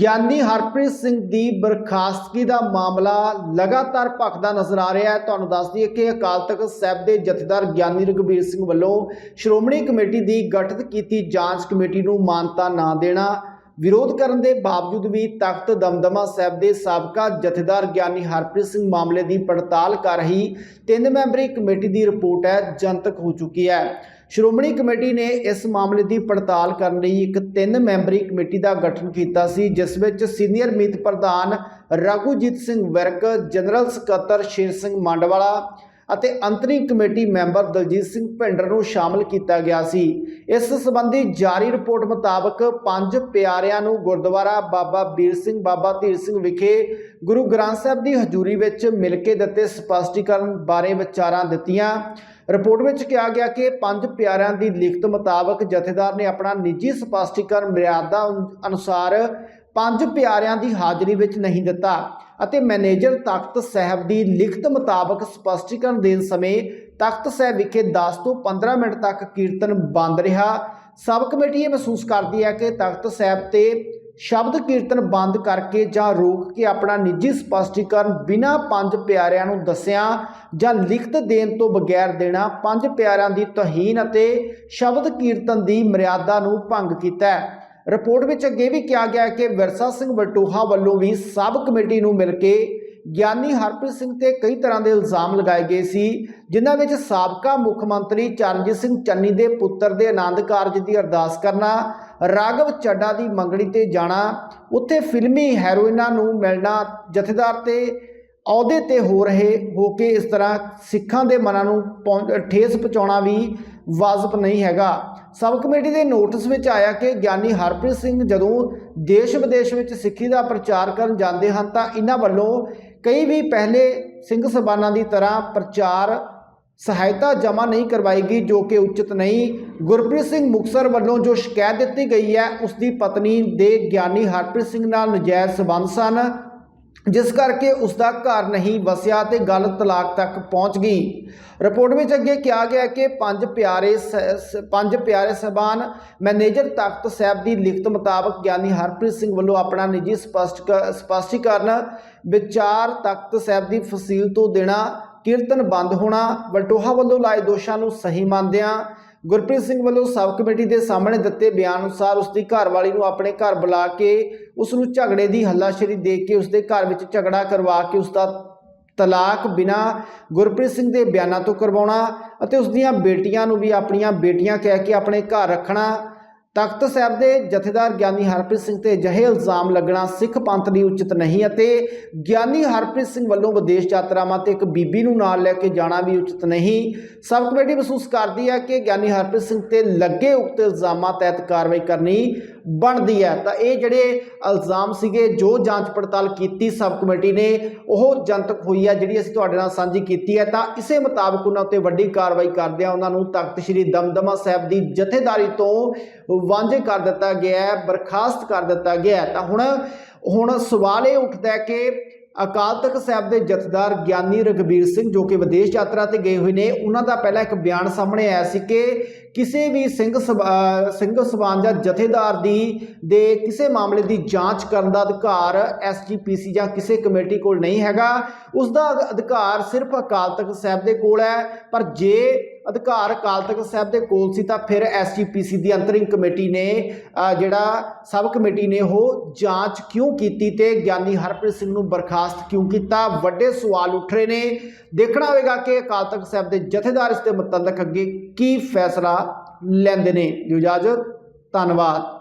ਗਿਆਨੀ ਹਰਪ੍ਰੀਤ ਸਿੰਘ ਦੀ ਬਰਖਾਸਤਗੀ ਦਾ ਮਾਮਲਾ ਲਗਾਤਾਰ ਭਖਦਾ ਨਜ਼ਰ ਆ ਰਿਹਾ ਹੈ। ਤੁਹਾਨੂੰ ਦੱਸ ਦਈਏ ਕਿ ਅਕਾਲ ਤਖਤ ਸਾਹਿਬ ਦੇ ਜਥੇਦਾਰ ਗਿਆਨੀ ਰਘਬੀਰ ਸਿੰਘ ਵੱਲੋਂ ਸ਼੍ਰੋਮਣੀ ਕਮੇਟੀ ਦੀ ਗਠਿਤ ਕੀਤੀ ਜਾਂਚ ਕਮੇਟੀ ਨੂੰ ਮਾਨਤਾ ਨਾ ਦੇਣਾ ਵਿਰੋਧ ਕਰਨ ਦੇ ਬਾਵਜੂਦ ਵੀ ਤਖਤ ਦਮਦਮਾ ਸਾਹਿਬ ਦੇ ਸਾਬਕਾ ਜਥੇਦਾਰ ਗਿਆਨੀ ਹਰਪ੍ਰੀਤ ਸਿੰਘ ਮਾਮਲੇ ਦੀ ਪੜਤਾਲ ਕਰ ਰਹੀ ਤਿੰਨ ਮੈਂਬਰੀ ਕਮੇਟੀ ਦੀ ਰਿਪੋਰਟ ਹੈ, ਜਨਤਕ ਹੋ ਚੁੱਕੀ ਹੈ। ਸ਼੍ਰੋਮਣੀ ਕਮੇਟੀ ਨੇ ਇਸ ਮਾਮਲੇ ਦੀ ਪੜਤਾਲ ਕਰਨ ਲਈ ਇੱਕ ਤਿੰਨ ਮੈਂਬਰੀ ਕਮੇਟੀ ਦਾ ਗਠਨ ਕੀਤਾ ਸੀ, ਜਿਸ ਵਿੱਚ ਸੀਨੀਅਰ ਮੀਤ ਪ੍ਰਧਾਨ ਰਘੂਜੀਤ ਸਿੰਘ ਵਿਰਕ, ਜਨਰਲ ਸਕੱਤਰ ਸ਼ੇਰ ਸਿੰਘ ਮੰਡਵਾਲਾ ਅਤੇ ਅੰਤਰੀ ਕਮੇਟੀ ਮੈਂਬਰ ਦਲਜੀਤ ਸਿੰਘ ਭਿੰਡਰ ਨੂੰ ਸ਼ਾਮਲ ਕੀਤਾ ਗਿਆ ਸੀ। ਇਸ ਸੰਬੰਧੀ ਜਾਰੀ ਰਿਪੋਰਟ ਮੁਤਾਬਕ ਪੰਜ ਪਿਆਰਿਆਂ ਨੂੰ ਗੁਰਦੁਆਰਾ ਬਾਬਾ ਵੀਰ ਸਿੰਘ, ਬਾਬਾ ਧੀਰ ਸਿੰਘ ਵਿਖੇ ਗੁਰੂ ਗ੍ਰੰਥ ਸਾਹਿਬ ਦੀ ਹਜ਼ੂਰੀ ਵਿੱਚ ਮਿਲ ਕੇ ਦਿੱਤੇ ਸਪਸ਼ਟੀਕਰਨ ਬਾਰੇ ਵਿਚਾਰਾਂ ਦਿੱਤੀਆਂ। ਰਿਪੋਰਟ ਵਿੱਚ ਕਿਹਾ ਗਿਆ ਕਿ ਪੰਜ ਪਿਆਰਿਆਂ ਦੀ ਲਿਖਤ ਮੁਤਾਬਕ ਜਥੇਦਾਰ ਨੇ ਆਪਣਾ ਨਿੱਜੀ ਸਪਸ਼ਟੀਕਰਨ ਮਰਿਆਦਾ ਅਨੁਸਾਰ ਪੰਜ ਪਿਆਰਿਆਂ ਦੀ ਹਾਜ਼ਰੀ ਵਿੱਚ ਨਹੀਂ ਦਿੱਤਾ ਅਤੇ ਮੈਨੇਜਰ ਤਖਤ ਸਾਹਿਬ ਦੀ ਲਿਖਤ ਮੁਤਾਬਕ ਸਪਸ਼ਟੀਕਰਨ ਦੇਣ ਸਮੇਂ ਤਖਤ ਸਾਹਿਬ ਵਿਖੇ 10 ਤੋਂ 15 ਮਿੰਟ ਤੱਕ ਕੀਰਤਨ ਬੰਦ ਰਿਹਾ। ਸਬ ਕਮੇਟੀ ਇਹ ਮਹਿਸੂਸ ਕਰਦੀ ਹੈ ਕਿ ਤਖਤ ਸਾਹਿਬ ਤੇ ਸ਼ਬਦ ਕੀਰਤਨ ਬੰਦ ਕਰਕੇ ਜਾਂ ਰੋਕ ਕੇ ਆਪਣਾ ਨਿੱਜੀ ਸਪਸ਼ਟੀਕਰਨ ਬਿਨਾਂ ਪੰਜ ਪਿਆਰਿਆਂ ਨੂੰ ਦੱਸਿਆ ਜਾਂ ਲਿਖਤ ਦੇਣ ਤੋਂ ਬਗੈਰ ਦੇਣਾ ਪੰਜ ਪਿਆਰਿਆਂ ਦੀ ਤੋਹੀਨ ਅਤੇ ਸ਼ਬਦ ਕੀਰਤਨ ਦੀ ਮਰਿਆਦਾ ਨੂੰ ਭੰਗ ਕੀਤਾ ਹੈ। ਰਿਪੋਰਟ ਵਿੱਚ ਅੱਗੇ ਵੀ ਕਿਹਾ ਗਿਆ ਕਿ ਵਿਰਸਾ ਸਿੰਘ ਵਟੋਹਾ ਵੱਲੋਂ ਵੀ ਸਬ ਕਮੇਟੀ ਨੂੰ ਮਿਲ ਕੇ ਗਿਆਨੀ ਹਰਪ੍ਰੀਤ ਸਿੰਘ ਤੇ ਕਈ ਤਰ੍ਹਾਂ ਦੇ ਇਲਜ਼ਾਮ ਲਗਾਏ ਗਏ ਸੀ, ਜਿਨ੍ਹਾਂ ਵਿੱਚ ਸਾਬਕਾ ਮੁੱਖ ਮੰਤਰੀ ਚਰਨਜੀਤ ਸਿੰਘ ਚੰਨੀ ਦੇ ਪੁੱਤਰ ਦੇ ਆਨੰਦ ਕਾਰਜ ਦੀ ਅਰਦਾਸ ਕਰਨਾ, ਰਾਘਵ ਚੱਡਾ ਦੀ ਮੰਗਣੀ ਤੇ ਜਾਣਾ, ਉੱਥੇ ਫਿਲਮੀ ਹੈਰੋਇਨਾਂ ਨੂੰ ਮਿਲਣਾ, ਜਥੇਦਾਰ ਤੇ ਅਹੁਦੇ ਤੇ ਹੋ ਰਹੇ ਹੋ ਕੇ ਇਸ ਤਰ੍ਹਾਂ ਸਿੱਖਾਂ ਦੇ ਮਨਾਂ ਨੂੰ ਪਹੁੰਚ- ਠੇਸ ਪਹੁੰਚਾਉਣਾ ਵੀ ਵਾਜਬ ਨਹੀਂ ਹੈਗਾ। ਸਬ ਕਮੇਟੀ ਦੇ ਨੋਟਿਸ ਵਿੱਚ ਆਇਆ ਕਿ ਗਿਆਨੀ ਹਰਪ੍ਰੀਤ ਸਿੰਘ ਜਦੋਂ ਦੇਸ਼ ਵਿਦੇਸ਼ ਵਿੱਚ ਸਿੱਖੀ ਦਾ ਪ੍ਰਚਾਰ ਕਰਨ ਜਾਂਦੇ ਹਨ ਤਾਂ ਇਹਨਾਂ ਵੱਲੋਂ ਕਈ ਵੀ ਪਹਿਲੇ ਸਿੰਘ ਸਬਾਨਾਂ ਦੀ ਤਰ੍ਹਾਂ ਪ੍ਰਚਾਰ ਸਹਾਇਤਾ ਜਮ੍ਹਾਂ ਨਹੀਂ ਕਰਵਾਈ ਗਈ ਜੋ ਕਿ ਉਚਿਤ ਨਹੀਂ। ਗੁਰਪ੍ਰੀਤ ਸਿੰਘ ਮੁਕਸਰ ਵੱਲੋਂ ਜੋ ਸ਼ਿਕਾਇਤ ਦਿੱਤੀ ਗਈ ਹੈ, ਉਸ ਦੀ ਪਤਨੀ ਦੇ ਗਿਆਨੀ ਹਰਪ੍ਰੀਤ ਸਿੰਘ ਨਾਲ ਨਜਾਇਜ਼ ਸਬੰਧ ਸਨ। ਜਿਸ ਕਰਕੇ ਉਸ ਦਾ ਘਰ ਨਹੀਂ ਵਸਿਆ ਤੇ ਗੱਲ ਤਲਾਕ ਤੱਕ ਪਹੁੰਚ ਗਈ। ਰਿਪੋਰਟ ਵਿੱਚ ਅੱਗੇ ਕਿਹਾ ਗਿਆ ਕਿ ਪੰਜ ਪਿਆਰੇ ਸ- ਪੰਜ ਪਿਆਰੇ ਸਹਿਬਾਨ ਮੈਨੇਜਰ ਤਖਤ ਸਾਹਿਬ ਦੀ ਲਿਖਤ ਮੁਤਾਬਕ ਗਿਆਨੀ ਹਰਪ੍ਰੀਤ ਸਿੰਘ ਵੱਲੋਂ ਆਪਣਾ ਨਿੱਜੀ ਸਪਸ਼ਟ ਕ- ਸਪਸ਼ਟੀਕਰਨ ਵਿਚਾਰ ਤਖਤ ਸਾਹਿਬ ਦੀ ਫਸੀਲ ਤੋਂ ਦੇਣਾ ਕੀਰਤਨ ਬੰਦ ਹੋਣਾ, ਵਲਟੋਹਾ ਵੱਲੋਂ ਲਾਏ ਦੋਸ਼ਾਂ ਨੂੰ ਸਹੀ ਮੰਨਦਿਆਂ ਗੁਰਪ੍ਰੀਤ ਸਿੰਘ ਵੱਲੋਂ ਸਬ ਕਮੇਟੀ ਦੇ ਸਾਹਮਣੇ ਦਿੱਤੇ ਬਿਆਨ ਅਨੁਸਾਰ ਉਸ ਦੀ ਘਰਵਾਲੀ ਨੂੰ ਆਪਣੇ ਘਰ ਬੁਲਾ ਕੇ ਉਸ ਨੂੰ ਝਗੜੇ ਦੀ ਹੱਲਾਸ਼ੇਰੀ ਦੇ ਕੇ ਉਸ ਦੇ ਘਰ ਵਿੱਚ ਝਗੜਾ ਕਰਵਾ ਕੇ ਉਸ ਦਾ ਤਲਾਕ ਬਿਨਾ ਗੁਰਪ੍ਰੀਤ ਸਿੰਘ ਦੇ ਬਿਆਨਾਂ ਤੋਂ ਕਰਵਾਉਣਾ ਅਤੇ ਉਸ ਦੀਆਂ ਬੇਟੀਆਂ ਨੂੰ ਵੀ ਆਪਣੀਆਂ ਬੇਟੀਆਂ ਕਹਿ ਕੇ ਆਪਣੇ ਘਰ ਰੱਖਣਾ ਤਖਤ ਸਾਹਿਬ ਦੇ ਜਥੇਦਾਰ ਗਿਆਨੀ ਹਰਪ੍ਰੀਤ ਸਿੰਘ ਤੇ ਅਜਿਹੇ ਇਲਜ਼ਾਮ ਲੱਗਣਾ ਸਿੱਖ ਪੰਥ ਲਈ ਉਚਿਤ ਨਹੀਂ ਅਤੇ ਗਿਆਨੀ ਹਰਪ੍ਰੀਤ ਸਿੰਘ ਵੱਲੋਂ ਵਿਦੇਸ਼ ਯਾਤਰਾਵਾਂ ਤੇ ਇੱਕ ਬੀਬੀ ਨੂੰ ਨਾਲ ਲੈ ਕੇ ਜਾਣਾ ਵੀ ਉਚਿਤ ਨਹੀਂ। ਸਬ ਕਮੇਟੀ ਮਹਿਸੂਸ ਕਰਦੀ ਹੈ ਕਿ ਗਿਆਨੀ ਹਰਪ੍ਰੀਤ ਸਿੰਘ ਤੇ ਲੱਗੇ ਉਕਤ ਇਲਜ਼ਾਮਾਂ ਤਹਿਤ ਕਾਰਵਾਈ ਕਰਨੀ ਬਣਦੀ ਹੈ। ਤਾਂ ਇਹ ਜਿਹੜੇ ਇਲਜ਼ਾਮ ਸੀਗੇ, ਜੋ ਜਾਂਚ ਪੜਤਾਲ ਕੀਤੀ ਸਬ ਕਮੇਟੀ ਨੇ, ਉਹ ਜਨਤਕ ਹੋਈ ਹੈ, ਜਿਹੜੀ ਅਸੀਂ ਤੁਹਾਡੇ ਨਾਲ ਸਾਂਝੀ ਕੀਤੀ ਹੈ। ਤਾਂ ਇਸੇ ਮੁਤਾਬਕ ਉਹਨਾਂ ਉੱਤੇ ਵੱਡੀ ਕਾਰਵਾਈ ਕਰਦਿਆਂ ਉਹਨਾਂ ਨੂੰ ਤਖਤ ਸ੍ਰੀ ਦਮਦਮਾ ਸਾਹਿਬ ਦੀ ਜਥੇਦਾਰੀ ਤੋਂ ਵਾਂਝੇ ਕਰ ਦਿੱਤਾ ਗਿਆ ਹੈ, ਬਰਖਾਸਤ ਕਰ ਦਿੱਤਾ ਗਿਆ ਹੈ। ਤਾਂ ਹੁਣ ਹੁਣ ਸਵਾਲ ਇਹ ਉੱਠਦਾ ਹੈ ਕਿ ਅਕਾਲ ਤਖਤ ਸਾਹਿਬ ਦੇ ਜਥੇਦਾਰ ਗਿਆਨੀ ਰਗਬੀਰ ਸਿੰਘ ਜੋ ਕਿ ਵਿਦੇਸ਼ ਯਾਤਰਾ ਤੇ ਗਏ ਹੋਏ ਨੇ, ਉਹਨਾਂ ਦਾ ਪਹਿਲਾਂ ਇੱਕ ਬਿਆਨ ਸਾਹਮਣੇ ਆਇਆ ਸੀ ਕਿ ਕਿਸੇ ਵੀ ਸਿੰਘ ਸਭ- ਸਿੰਘ ਸਭਾਨ ਜਾਂ ਜਥੇਦਾਰ ਦੀ, ਦੇ ਕਿਸੇ ਮਾਮਲੇ ਦੀ ਜਾਂਚ ਕਰਨ ਦਾ ਅਧਿਕਾਰ ਐਸਜੀਪੀਸੀ ਜਾਂ ਕਿਸੇ ਕਮੇਟੀ ਕੋਲ ਨਹੀਂ ਹੈਗਾ। ਉਸ ਦਾ ਅਧਿਕਾਰ ਸਿਰਫ ਅਕਾਲ ਤਖਤ ਸਾਹਿਬ ਦੇ ਕੋਲ ਹੈ, ਪਰ ਜੇ ਅਧਿਕਾਰ ਅਕਾਲ ਤਖਤ ਸਾਹਿਬ ਦੇ ਕੋਲ ਸੀ ਤਾਂ ਫਿਰ ਐਸਜੀਪੀਸੀ ਦੀ ਅੰਤਰਿੰਗ ਕਮੇਟੀ ਨੇ ਜਿਹੜਾ ਸਬ ਕਮੇਟੀ ਨੇ ਉਹ ਜਾਂਚ ਕਿਉਂ ਕੀਤੀ ਤੇ ਗਿਆਨੀ ਹਰਪ੍ਰੀਤ ਸਿੰਘ ਨੂੰ ਬਰਖਾਸਤ ਕਿਉਂ ਕੀਤਾ? ਵੱਡੇ ਸਵਾਲ ਉੱਠ ਰਹੇ ਨੇ। ਦੇਖਣਾ ਹੋਵੇਗਾ ਕਿ ਅਕਾਲ ਤਖਤ ਸਾਹਿਬ ਦੇ ਜਥੇਦਾਰ ਇਸ ਦੇ ਮੁਤਲਕ ਅੱਗੇ ਕੀ ਫੈਸਲਾ ਲੈਂਦੇ ਨੇ। ਦਿਓ ਇਜਾਜ਼ਤ। ਧੰਨਵਾਦ।